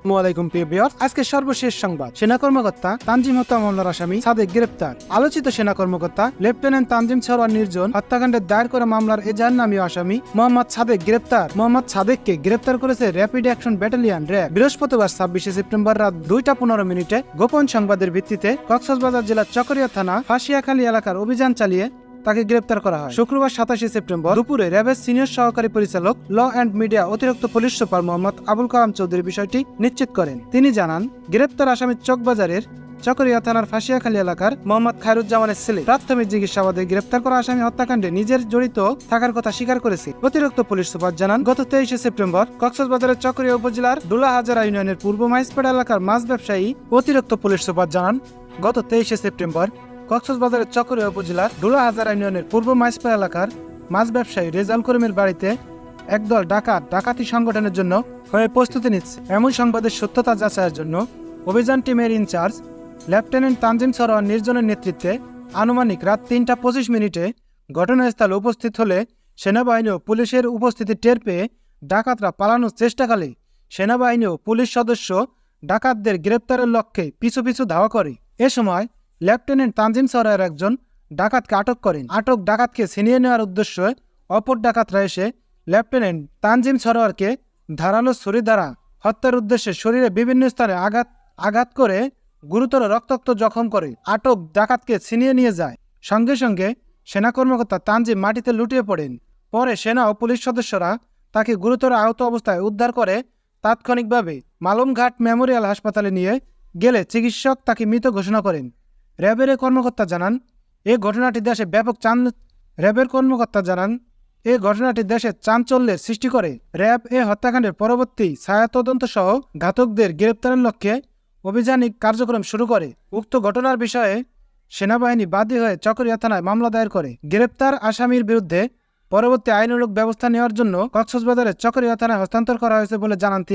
আসসালামাইকুম প্রিয় ভিউয়ার্স। আজকে সর্বশেষ সংবাদ। সেনা কর্মকর্তা তানজিম হত্যা মামলার আসামি সাদেক গ্রেপ্তার। আলোচিত সেনা কর্মকর্তা লেফটেন্যান্ট তানজিম সরওয়ার নির্জন হত্যাকাণ্ডের দায়ের করা মামলার এজাহার নামীয় আসামি মোহাম্মদ সাদেক গ্রেপ্তার। মোহাম্মদ সাদেককে গ্রেপ্তার করেছে র্যাপিড অ্যাকশন ব্যাটালিয়ন র্যাব। বৃহস্পতিবার ছাব্বিশে সেপ্টেম্বর রাত দুইটা পনেরো মিনিটে গোপন সংবাদের ভিত্তিতে কক্সবাজার জেলার চকরিয়া থানা ফাঁসিয়াখালী এলাকার অভিযান চালিয়ে তাকে গ্রেপ্তার করা হয়। শুক্রবার সাতাশে সেপ্টেম্বর দুপুরে র্যাবের সিনিয়র সহকারী পরিচালক, ল অ্যান্ড মিডিয়া অতিরিক্ত পুলিশ সুপার মোহাম্মদ আবুল কালাম চৌধুরী বিষয়টি নিশ্চিত করেন। তিনি জানান, গ্রেপ্তার আসামি চকবাজারের চকরিয়া থানার ফাঁসিয়াখালী এলাকার মোহাম্মদ খায়রুজ্জামানের ছেলে। প্রাথমিক জিজ্ঞাসাবাদে গ্রেপ্তার করা আসামি হত্যাকাণ্ডে নিজের জড়িত থাকার কথা স্বীকার করেছে। অতিরিক্ত পুলিশ সুপার জানান, গত তেইশে সেপ্টেম্বর কক্সবাজারের চকরিয়া উপজেলার দুলাহাজারা ইউনিয়নের পূর্ব মাইসপেড়া এলাকার মাছ ব্যবসায়ী অতিরিক্ত পুলিশ সুপার জানান, গত তেইশে সেপ্টেম্বর কক্সবাজারের চকরিয়া উপজেলার ডুলা হাজারা ইউনিয়নের পূর্ব মাইসপা এলাকার মাছ ব্যবসায়ী রেজাল করিমের বাড়িতে একদল ডাকাত ডাকাতি সংগঠনের জন্য হয়ে প্রস্তুতি নিচ্ছে। এমন সংবাদের সত্যতা যাচাইয়ের জন্য অভিযান টিমের ইনচার্জ লেফটেন্যান্ট তানজিম সরোয়ার নির্জনের নেতৃত্বে আনুমানিক রাত তিনটা পঁচিশ মিনিটে ঘটনাস্থলে উপস্থিত হলে সেনাবাহিনী ও পুলিশের উপস্থিতি টের পেয়ে ডাকাতরা পালানোর চেষ্টাকালে সেনাবাহিনী ও পুলিশ সদস্য ডাকাতদের গ্রেপ্তারের লক্ষ্যে পিছু পিছু ধাওয়া করে। এ সময় লেফটেন্যান্ট তানজিম সরায়ের একজন ডাকাতকে আটক করেন। আটক ডাকাতকে ছিনিয়ে নেওয়ার উদ্দেশ্যে অপর ডাকাতরা এসে লেফটেন্যান্ট তানজিম সরোয়ারকে ধারালো ছুরি দ্বারা হত্যার উদ্দেশ্যে শরীরে বিভিন্ন স্থানে আঘাত আঘাত করে গুরুতর রক্তাক্ত জখম করে। আটক ডাকাতকে ছিনিয়ে নিয়ে যায়। সঙ্গে সঙ্গে সেনা কর্মকর্তা তানজিম মাটিতে লুটিয়ে পড়েন। পরে সেনা ও পুলিশ সদস্যরা তাকে গুরুতর আহত অবস্থায় উদ্ধার করে তাৎক্ষণিকভাবে মালুমঘাট মেমোরিয়াল হাসপাতালে নিয়ে গেলে চিকিৎসক তাকে মৃত ঘোষণা করেন। র্যাবের কর্মকর্তা জানান, এ ঘটনাটি দেশে ব্যাপক চান র্যাবের কর্মকর্তা জানান, এ ঘটনাটি দেশে চাঞ্চল্যের সৃষ্টি করে। র্যাব এ হত্যাকাণ্ডের পরবর্তী ছায়া তদন্ত সহ ঘাতকদের গ্রেপ্তারের লক্ষ্যে অভিযানিক কার্যক্রম শুরু করে। উক্ত ঘটনার বিষয়ে সেনাবাহিনী বাদী হয়ে চকরিয়া থানায় মামলা দায়ের করে। গ্রেপ্তার আসামির বিরুদ্ধে পরবর্তী আইনানুগ ব্যবস্থা নেওয়ার জন্য কক্সবাজারের চকরিয়া থানায় হস্তান্তর করা হয়েছে বলে জানান তিনি।